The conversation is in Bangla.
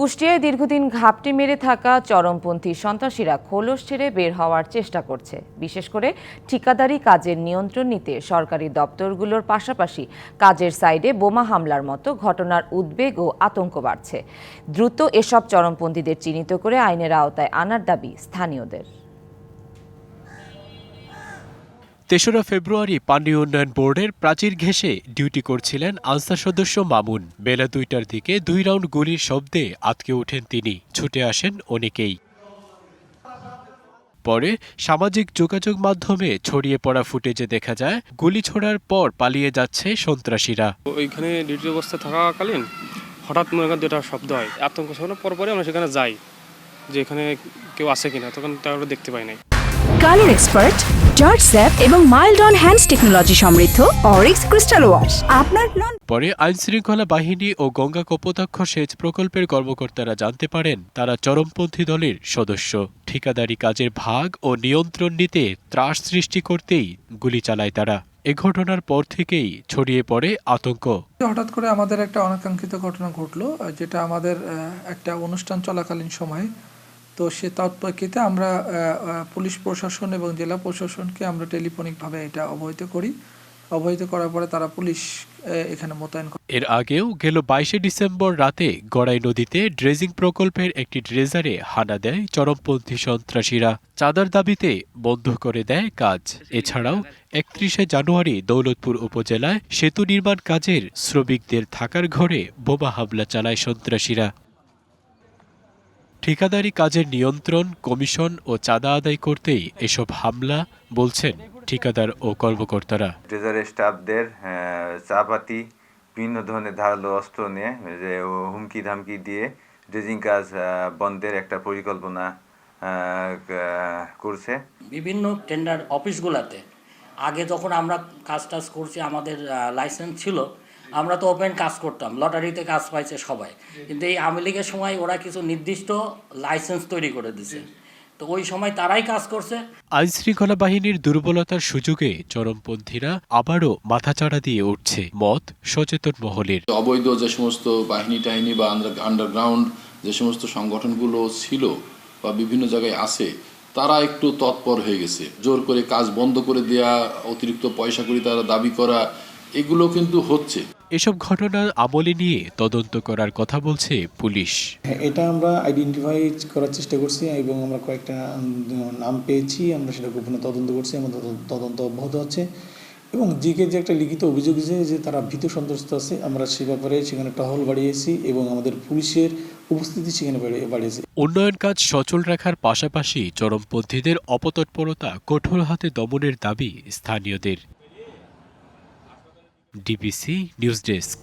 কুষ্টিয়ায় দীর্ঘদিন ঘাপটি মেরে থাকা চরমপন্থী সন্ত্রাসীরা খোলস ছেড়ে বের হওয়ার চেষ্টা করছে। বিশেষ করে ঠিকাদারি কাজের নিয়ন্ত্রণ নিতে সরকারি দপ্তরগুলোর পাশাপাশি কাজের সাইডে বোমা হামলার মতো ঘটনার উদ্বেগ ও আতঙ্ক বাড়ছে। দ্রুত এসব চরমপন্থীদের চিহ্নিত করে আইনের আওতায় আনার দাবি স্থানীয়দের। তেসরা ফেব্রুয়ারি পানি উন্নয়ন বোর্ডের প্রাচীর ঘেঁষে ডিউটি করছিলেন আনসার সদস্য মামুন। বেলা দুইটার দিকে দুই রাউন্ড গুলির শব্দে আতকে ওঠেন তিনি। ছুটে আসেন অনেকেই। পরে সামাজিক যোগাযোগ মাধ্যমে ছড়িয়ে পড়া ফুটেজে দেখা যায়, গুলি ছোড়ার পর পালিয়ে যাচ্ছে সন্ত্রাসীরা। ওইখানে ডিউটি অবস্থায় থাকাকালীন হঠাৎ মনে করেন দুটা শব্দ হয়। আতঙ্ক ছড়ানোর পর পরে আমরা সেখানে যাই, যে এখানে কেউ আছে কিনা, তখন তারা দেখতে পাই নাই। কালার এক্সপার্ট জর্জ স্যাপ এবং মাইল্ড অন হ্যান্ডস টেকনোলজি সমৃদ্ধ অরিক্স ক্রিস্টাল ওয়াশ। আপনার পরে আইনশৃঙ্খলা বাহিনী ও গঙ্গা কপোতাক্ষ সেচ প্রকল্পের কর্মকর্তারা জানতে পারেন তারা চরমপন্থী দলের সদস্য। ঠিকাদারি কাজের ভাগ ও নিয়ন্ত্রণ নিতে ত্রাস সৃষ্টি করতেই গুলি চালায় তারা। এ ঘটনার পর থেকেই ছড়িয়ে পড়ে আতঙ্ক। হঠাৎ করে আমাদের একটা অনাকাঙ্ক্ষিত ঘটনা ঘটলো যেটা আমাদের একটা অনুষ্ঠান চলাকালীন সময়ে তো সে তৎপরীক্ষিতে আমরা পুলিশ প্রশাসন এবং জেলা প্রশাসনকে আমরা টেলিফোনিকভাবে এটা অবহিত করি। অবহিত করার পরে তারা পুলিশ এখানে মোতায়েন এর আগেও গেল বাইশে ডিসেম্বর রাতে গড়াই নদীতে ড্রেজিং প্রকল্পের একটি ড্রেজারে হানা দেয় চরমপন্থী সন্ত্রাসীরা। চাঁদার দাবিতে বন্ধ করে দেয় কাজ। এছাড়াও একত্রিশে জানুয়ারি দৌলতপুর উপজেলায় সেতু নির্মাণ কাজের শ্রমিকদের থাকার ঘরে বোমা হামলা চালায় সন্ত্রাসীরা। ঠিকাদারি কাজের নিয়ন্ত্রণ কমিশন ও চাঁদা আদায় করতেই এসব হামলা বলছেন ঠিকাদার ও কর্মকর্তারা। ট্রেজারের স্টাফদের চাপাতি বিভিন্ন ধরনের ধারালো অস্ত্র নিয়ে যে ও হুমকি ধামকি দিয়ে ড্রেজিং কাজ বন্ধের একটা পরিকল্পনা করছে। বিভিন্ন টেন্ডার অফিসগুলোতে আগে যখন আমরা কাজ টাজ করছি আমাদের লাইসেন্স ছিল আমরা তো ওপেন কাজ করতাম লটারিতে কাজ পাইছে সবাই। কিন্তু এই আওয়ামী লীগের সময় ওরা কিছু নির্দিষ্ট লাইসেন্স তৈরি করে দিছে। তো ওই সময় তারাই কাজ করছে। আইনশৃঙ্খলা বাহিনীর দুর্বলতার সুযোগে চরমপন্থীরা আবারও মাথাচাড়া দিয়ে উঠছে মত সচেতন মহলের। অবৈধ যে সমস্ত বাহিনী টাহিনী বা আন্ডারগ্রাউন্ড যে সমস্ত সংগঠনগুলো ছিল বা বিভিন্ন জায়গায় আছে তারা একটু তৎপর হয়ে গেছে। জোর করে কাজ বন্ধ করে দেয়া অতিরিক্ত পয়সা করে তারা দাবি করা এগুলো কিন্তু হচ্ছে। এসব ঘটনা আমলে নিয়ে তদন্ত করার কথা বলছে পুলিশ। হ্যাঁ এটা আমরা আইডেন্টিফাই করার চেষ্টা করছি এবং আমরা কয়েকটা নাম পেয়েছি আমরা সেটা গোপনে তদন্ত করছি তদন্ত- তদন্ত অব্যাহত আছে। এবং জিকে যে একটা লিখিত অভিযোগ যে যে তারা ভীত সন্ত্রস্ত আছে আমরা সে ব্যাপারে সেখানে টহল বাড়িয়েছি এবং আমাদের পুলিশের উপস্থিতি সেখানে বাড়িয়েছে। উন্নয়ন কাজ সচল রাখার পাশাপাশি চরমপন্থীদের অপতৎপরতা কঠোর হাতে দমনের দাবি স্থানীয়দের। DBC news desk